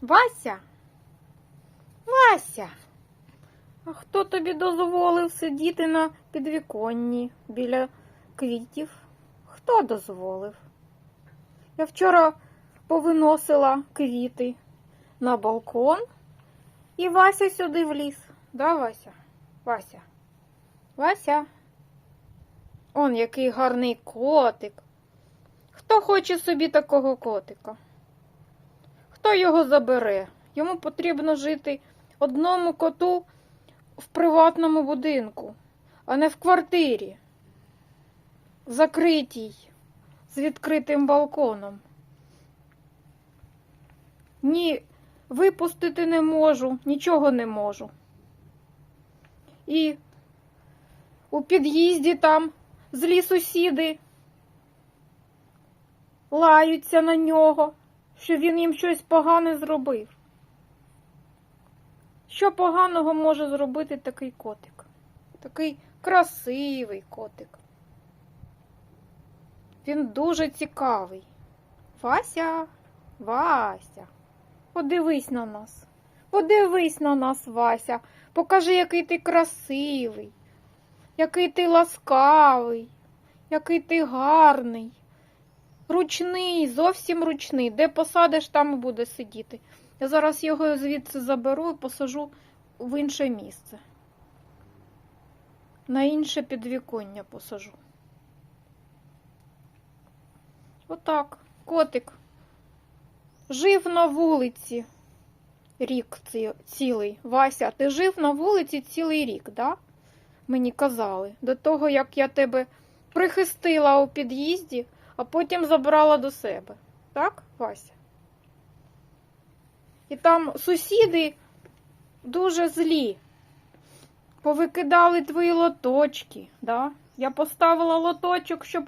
Вася? Вася. А хто тобі дозволив сидіти на підвіконні біля квітів? Хто дозволив? Я вчора повиносила квіти на балкон, і Вася сюди вліз. Да, Вася? Вася? Вася? Он який гарний котик. Хто хоче собі такого котика? Хто його забере? Йому потрібно жити одному коту в приватному будинку, а не в квартирі, закритій, з відкритим балконом. Ні, випустити не можу, нічого не можу. І у під'їзді там злі сусіди лаються на нього, що він їм щось погане зробив. Що поганого може зробити такий котик? Такий красивий котик. Він дуже цікавий. Вася, Вася, подивись на нас. Подивись на нас, Вася. Покажи, який ти красивий, який ти ласкавий, який ти гарний. Ручний, зовсім ручний. Де посадиш, там і буде сидіти. Я зараз його звідси заберу і посажу в інше місце. На інше підвіконня посажу. Отак, котик. Жив на вулиці рік цілий. Вася, ти жив на вулиці цілий рік, да? Мені казали. До того, як я тебе прихистила у під'їзді, а потім забрала до себе. Так, Вася? І там сусіди дуже злі. Повикидали твої лоточки. Да? Я поставила лоточок, щоб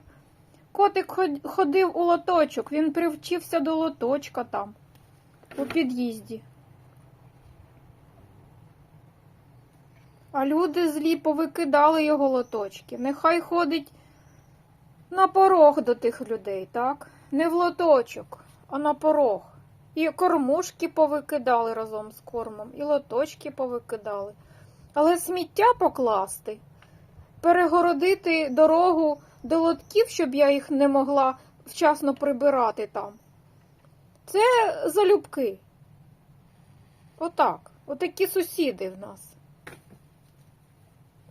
котик ходив у лоточок. Він привчився до лоточка там, у під'їзді. А люди злі повикидали його лоточки. Нехай ходить на порог до тих людей, так? Не в лоточок, а на порог. І кормушки повикидали разом з кормом, і лоточки повикидали. Але сміття покласти, перегородити дорогу до лотків, щоб я їх не могла вчасно прибирати там. Це залюбки. Отак. Отакі сусіди в нас.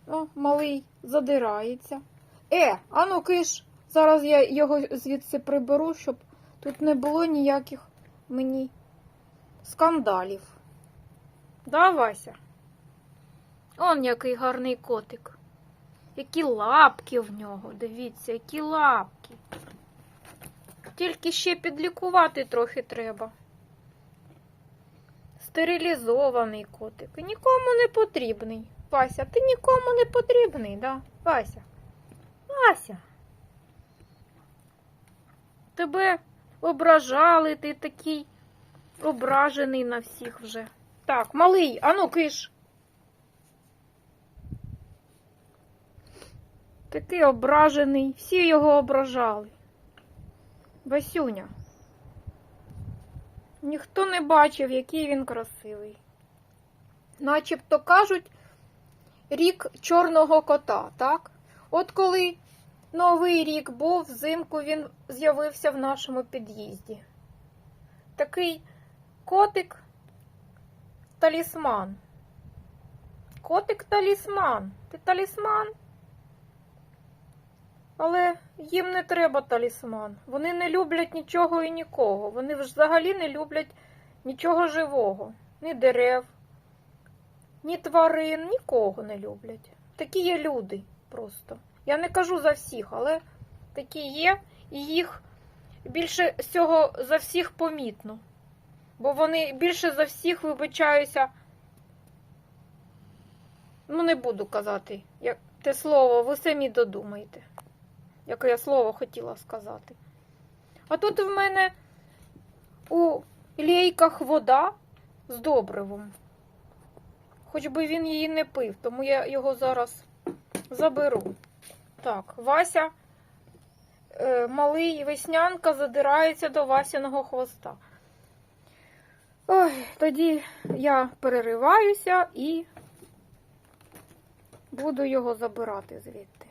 О, малий задирається. Е, а ну киш, зараз я його звідси приберу, щоб тут не було ніяких мені скандалів. Да, Вася? Он який гарний котик. Які лапки в нього, дивіться, які лапки. Тільки ще підлікувати трохи треба. Стерилізований котик. Нікому не потрібний. Вася, ти нікому не потрібний, да? Вася. Вася. Тебе ображали, ти такий ображений на всіх вже. Так, малий, ану киш. Такий ображений, всі його ображали. Васюня. Ніхто не бачив, який він красивий. Начебто кажуть, рік чорного кота, так? От коли новий рік був, взимку він з'явився в нашому під'їзді. Такий котик талісман. Котик талісман. Ти талісман? Але їм не треба талісман. Вони не люблять нічого і нікого. Вони взагалі не люблять нічого живого, ні дерев, ні тварин, нікого не люблять. Такі є люди просто. Я не кажу за всіх, але такі є, і їх більше всього за всіх помітно. Бо вони більше за всіх вибачаюся. Ну, не буду казати як те слово, ви самі додумайте, яке я слово хотіла сказати. А тут в мене у лейках вода з добривом. Хоч би він її не пив, тому я його зараз заберу. Так, Вася, е, малий веснянка задирається до Васяного хвоста. Ой, тоді я перериваюся і буду його забирати звідти.